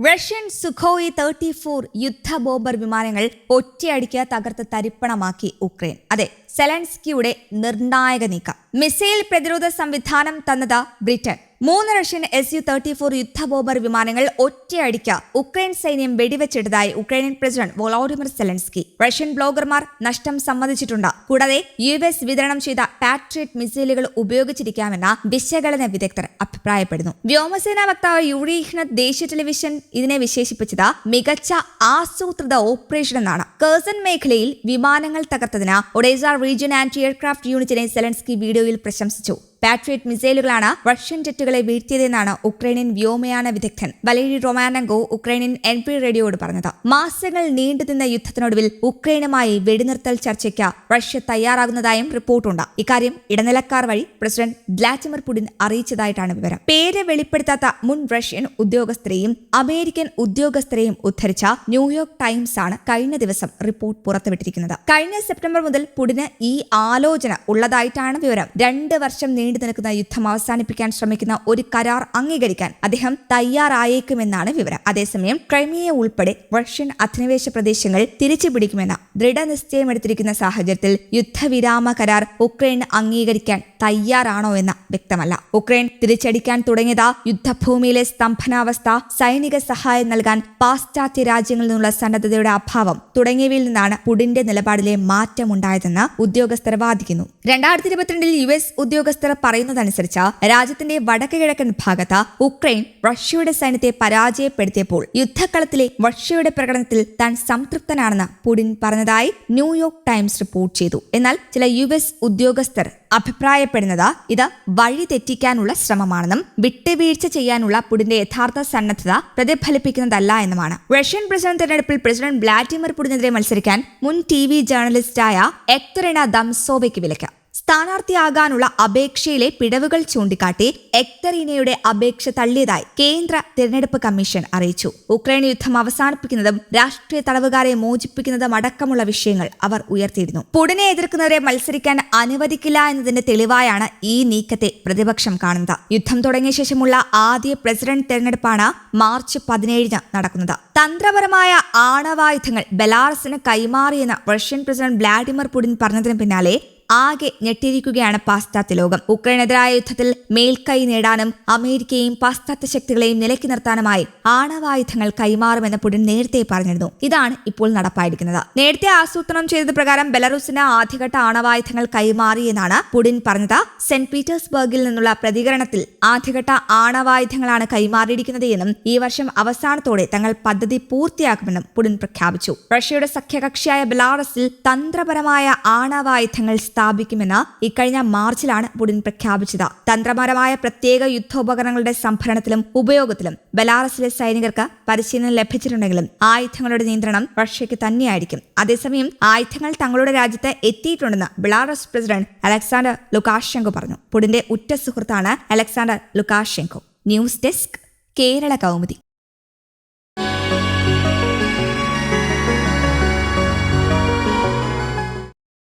Russian Sukhoi thirty four യുദ്ധ bomber വിമാനങ്ങൾ ഒറ്റയടിക്ക് തകർത്ത് തരിപ്പണമാക്കി ഉക്രൈൻ. അതെ സെലൻസ്കിയുടെ നിർണായക നീക്കം. മിസൈൽ പ്രതിരോധ സംവിധാനം തന്നത് ബ്രിട്ടൻ. മൂന്ന് Russian S U thirty four യുദ്ധ ബോബർ വിമാനങ്ങൾ ഒറ്റയടിക്ക് ഉക്രൈൻ സൈന്യം വെടിവെച്ചെടുത്തായി Ukrainian president Volodymyr Zelensky. Russian ബ്ലോഗർമാർ നഷ്ടം സമ്മതിച്ചിട്ടുണ്ട്. കൂടാതെ യു എസ് വിതരണം ചെയ്ത പാട്രിയറ്റ് മിസൈലുകൾ ഉപയോഗിച്ചിരിക്കാമെന്ന വിശകലന വിദഗ്ധർ അഭിപ്രായപ്പെടുന്നു. വ്യോമസേനാ വക്താവ് യൂറി ദേശീയ ടെലിവിഷൻ ഇതിനെ വിശേഷിപ്പിച്ചത് മികച്ച ആസൂത്രിത ഓപ്പറേഷൻ എന്നാണ്. കേസൻ മേഖലയിൽ വിമാനങ്ങൾ തകർത്തതിന് ഒഡേസ റീജിയൻ ആന്റി എയർക്രാഫ്റ്റ് യൂണിറ്റിനെ സെലൻസ്കി വീഡിയോയിൽ പ്രശംസിച്ചു. പാട്രിയറ്റ് മിസൈലുകളാണ് റഷ്യൻ ജെറ്റുകളെ വീഴ്ത്തിയതെന്നാണ് ഉക്രൈനിയൻ വ്യോമയാന വിദഗ്ധൻ Valeriy Romanenko Ukrainian N P റേഡിയോട് പറഞ്ഞത്. മാസങ്ങൾ നീണ്ടുനിന്ന യുദ്ധത്തിനൊടുവിൽ ഉക്രൈനുമായി വെടിനിർത്തൽ ചർച്ചയ്ക്ക് റഷ്യ തയ്യാറാകുന്നതായും റിപ്പോർട്ടുണ്ട്. ഇക്കാര്യം ഇടനിലക്കാർ വഴി പ്രസിഡന്റ് വ്ളാഡിമിർ പുടിൻ അറിയിച്ചതായിട്ടാണ് വിവരം. പേര് വെളിപ്പെടുത്താത്ത മുൻ റഷ്യൻ ഉദ്യോഗസ്ഥരെയും അമേരിക്കൻ ഉദ്യോഗസ്ഥരെയും ഉദ്ധരിച്ച ന്യൂയോർക്ക് ടൈംസ് ആണ് കഴിഞ്ഞ ദിവസം റിപ്പോർട്ട് പുറത്തുവിട്ടിരിക്കുന്നത്. കഴിഞ്ഞ സെപ്റ്റംബർ മുതൽ പുടിന് ഈ ആലോചന ഉള്ളതായിട്ടാണ് വിവരം. രണ്ട് വർഷം നീണ്ടു നിൽക്കുന്ന യുദ്ധം അവസാനിപ്പിക്കാൻ ശ്രമിക്കുന്ന ഒരു കരാർ അംഗീകരിക്കാൻ അദ്ദേഹം തയ്യാറായേക്കുമെന്നാണ് വിവരം. അതേസമയം ക്രൈമിയ ഉൾപ്പെടെ റഷ്യൻ അധിനിവേശ പ്രദേശങ്ങൾ തിരിച്ചുപിടിക്കുമെന്ന ദൃഢനിശ്ചയമെടുത്തിരിക്കുന്ന സാഹചര്യത്തിൽ യുദ്ധവിരാമ കരാർ ഉക്രൈൻ അംഗീകരിക്കാൻ തയ്യാറാണോ എന്ന വ്യക്തമല്ല. ഉക്രൈൻ തിരിച്ചടിക്കാൻ തുടങ്ങിയത് യുദ്ധഭൂമിയിലെ സ്തംഭനാവസ്ഥ സൈനിക സഹായം നൽകാൻ പാശ്ചാത്യ രാജ്യങ്ങളിൽ നിന്നുള്ള സന്നദ്ധതയുടെ അഭാവം തുടങ്ങിയവയിൽ നിന്നാണ് പുടിന്റെ നിലപാടിലെ മാറ്റമുണ്ടായതെന്ന് ഉദ്യോഗസ്ഥർ വാദിക്കുന്നു. രണ്ടായിരത്തി ഇരുപത്തിരണ്ടിൽ യു എസ് ഉദ്യോഗസ്ഥർ പറയുന്നതനുസരിച്ച് രാജ്യത്തിന്റെ വടക്ക് കിഴക്കൻ ഭാഗത്ത് ഉക്രൈൻ റഷ്യയുടെ സൈന്യത്തെ പരാജയപ്പെടുത്തിയപ്പോൾ യുദ്ധക്കളത്തിലെ റഷ്യയുടെ പ്രകടനത്തിൽ താൻ സംതൃപ്തനാണെന്ന് പുടിൻ പറഞ്ഞതായി ന്യൂയോർക്ക് ടൈംസ് റിപ്പോർട്ട് ചെയ്തു. എന്നാൽ ചില യു എസ് ഉദ്യോഗസ്ഥർ അഭിപ്രായപ്പെടുന്നത് ഇത് വഴി തെറ്റിക്കാനുള്ള ശ്രമമാണെന്നും വിട്ടുവീഴ്ച ചെയ്യാനുള്ള പുടിന്റെ യഥാർത്ഥ സന്നദ്ധത പ്രതിഫലിപ്പിക്കുന്നതല്ല എന്നുമാണ്. റഷ്യൻ പ്രസിഡന്റ് തെരഞ്ഞെടുപ്പിൽ പ്രസിഡന്റ് വ്ളാഡിമിർ പുടിനെതിരെ മത്സരിക്കാൻ മുൻ ടി വി ജേർണലിസ്റ്റായ എക്തറിന ദംസോവയ്ക്ക് വിലക്ക്. സ്ഥാനാർത്ഥിയാകാനുള്ള അപേക്ഷയിലെ പിഴവുകൾ ചൂണ്ടിക്കാട്ടി എക്തറീനയുടെ അപേക്ഷ തള്ളിയതായി കേന്ദ്ര തിരഞ്ഞെടുപ്പ് കമ്മീഷൻ അറിയിച്ചു. ഉക്രൈൻ യുദ്ധം അവസാനിപ്പിക്കുന്നതും രാഷ്ട്രീയ തടവുകാരെ മോചിപ്പിക്കുന്നതും അടക്കമുള്ള വിഷയങ്ങൾ അവർ ഉയർത്തിയിരുന്നു. പുടിനെ എതിർക്കുന്നവരെ മത്സരിക്കാൻ അനുവദിക്കില്ല എന്നതിന്റെ തെളിവായാണ് ഈ നീക്കത്തെ പ്രതിപക്ഷം കാണുന്നത്. യുദ്ധം തുടങ്ങിയ ശേഷമുള്ള ആദ്യ പ്രസിഡന്റ് തെരഞ്ഞെടുപ്പാണ് മാർച്ച് പതിനേഴിന് നടക്കുന്നത്. തന്ത്രപരമായ ആണവായുധങ്ങൾ ബെലാറസിന് കൈമാറിയെന്ന് റഷ്യൻ പ്രസിഡന്റ് വ്ളാഡിമിർ പുടിൻ പറഞ്ഞതിന് പിന്നാലെ ആകെ ഞെട്ടിയിരിക്കുകയാണ് പാശ്ചാത്യ ലോകം. ഉക്രൈനെതിരായ യുദ്ധത്തിൽ മേൽക്കൈ നേടാനും അമേരിക്കയും പാശ്ചാത്യ ശക്തികളെയും നിലയ്ക്ക് നിർത്താനുമായി ആണവായുധങ്ങൾ കൈമാറുമെന്ന് പുടിൻ നേരത്തെ പറഞ്ഞിരുന്നു. ഇതാണ് ഇപ്പോൾ നടപ്പായിരിക്കുന്നത്. നേരത്തെ ആസൂത്രണം ചെയ്തത് പ്രകാരം ബെലറൂസിന് ആദ്യഘട്ട ആണവായുധങ്ങൾ കൈമാറിയെന്നാണ് പുടിൻ പറഞ്ഞത്. സെന്റ് പീറ്റേഴ്സ്ബർഗിൽ നിന്നുള്ള പ്രതികരണത്തിൽ ആദ്യഘട്ട ആണവായുധങ്ങളാണ് കൈമാറിയിരിക്കുന്നത് എന്നും ഈ വർഷം അവസാനത്തോടെ തങ്ങൾ പദ്ധതി പൂർത്തിയാക്കുമെന്നും പുടിൻ പ്രഖ്യാപിച്ചു. റഷ്യയുടെ സഖ്യകക്ഷിയായ ബെലാറസിൽ തന്ത്രപരമായ ആണവായുധങ്ങൾ സ്ഥാപിക്കുമെന്ന് ഇക്കഴിഞ്ഞ മാർച്ചിലാണ് പുടിൻ പ്രഖ്യാപിച്ചത്. തന്ത്രപരമായ പ്രത്യേക യുദ്ധോപകരണങ്ങളുടെ സംഭരണത്തിലും ഉപയോഗത്തിലും ബലാറസിലെ സൈനികർക്ക് പരിശീലനം ലഭിച്ചിട്ടുണ്ടെങ്കിലും ആയുധങ്ങളുടെ നിയന്ത്രണം റഷ്യയ്ക്ക് തന്നെയായിരിക്കും. അതേസമയം ആയുധങ്ങൾ തങ്ങളുടെ രാജ്യത്ത് എത്തിയിട്ടുണ്ടെന്ന് ബെലാറസ് പ്രസിഡന്റ് അലക്സാണ്ടർ ലുക്കാഷെങ്കോ പറഞ്ഞു. പുടിന്റെ ഉറ്റ സുഹൃത്താണ് Alexander Lukashenko. News desk Kerala Kaumudi.